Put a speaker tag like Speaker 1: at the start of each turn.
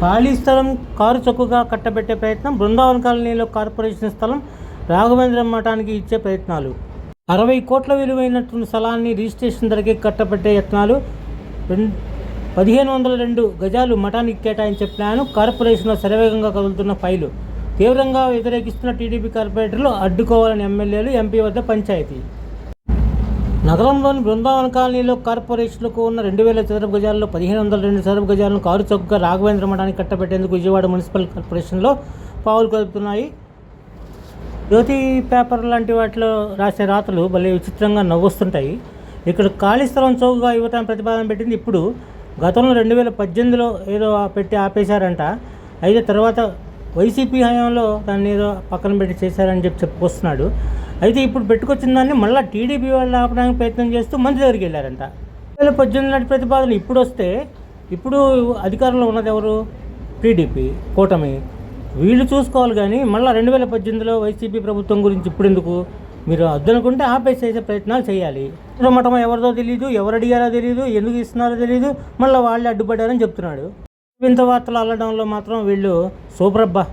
Speaker 1: ఖాళీ స్థలం కారు చొక్కుగా కట్టబెట్టే ప్రయత్నం బృందావన కాలనీలో కార్పొరేషన్ స్థలం రాఘవేంద్ర మఠానికి ఇచ్చే ప్రయత్నాలు. అరవై కోట్ల విలువైనటువంటి స్థలాన్ని రిజిస్ట్రేషన్ ధరకే కట్టబెట్టే యత్నాలు రెండు పదిహేను వందల రెండు గజాలు మఠానికి కేటాయించే ప్లాను కార్పొరేషన్లో శరవేగంగా కదులుతున్న ఫైలు. తీవ్రంగా వ్యతిరేకిస్తున్న టీడీపీ కార్పొరేటర్లు అడ్డుకోవాలని ఎమ్మెల్యేలు ఎంపీ వద్ద పంచాయతీ. నగరంలోని బృందావన కాలనీలో కార్పొరేషన్లకు ఉన్న రెండు వేల చదరపు గజాల్లో పదిహేను వందల రెండు చదరపు గజాలను కారు చౌకగా రాఘవేంద్ర మఠానికి కట్టబెట్టేందుకు విజయవాడ మున్సిపల్ కార్పొరేషన్లో పావులు కలుపుతున్నాయి జ్యోతి పేపర్ లాంటి వాటిలో రాసే రాతలు భలే విచిత్రంగా నవ్వొస్తుంటాయి. ఇక్కడ ఖాళీ స్థలం చౌకగా ఇవ్వటానికి ప్రతిపాదన పెట్టింది ఇప్పుడు గతంలో రెండు వేల పద్దెనిమిదిలో ఏదో పెట్టి ఆపేశారంట. అయితే తర్వాత వైసీపీ హయాంలో దాన్ని ఏదో పక్కన పెట్టి చేశారని చెప్పి చెప్పుకొస్తున్నాడు. అయితే ఇప్పుడు పెట్టుకొచ్చిన దాన్ని మళ్ళీ టీడీపీ వాళ్ళు ఆపడానికి ప్రయత్నం చేస్తూ మంత్రి దగ్గరికి వెళ్ళారంట. రెండు వేల పద్దెనిమిది నాటి ప్రతిపాదన ఇప్పుడు వస్తే ఇప్పుడు అధికారంలో ఉన్నది ఎవరు? టీడీపీ కూటమి. వీళ్ళు చూసుకోవాలి కానీ మళ్ళీ రెండు వేల పద్దెనిమిదిలో వైసీపీ ప్రభుత్వం గురించి ఇప్పుడు ఎందుకు? మీరు అద్దనుకుంటే ఆపేసేసే ప్రయత్నాలు చేయాలి. మఠం ఎవరిదో తెలియదు ఎవరు అడిగారో తెలియదు ఎందుకు ఇస్తున్నారో తెలియదు మళ్ళీ వాళ్ళే అడ్డుపడ్డారని చెప్తున్నాడు. వింత వార్తలు అల్లడంలో మాత్రం వీళ్ళు సూపరబ్బా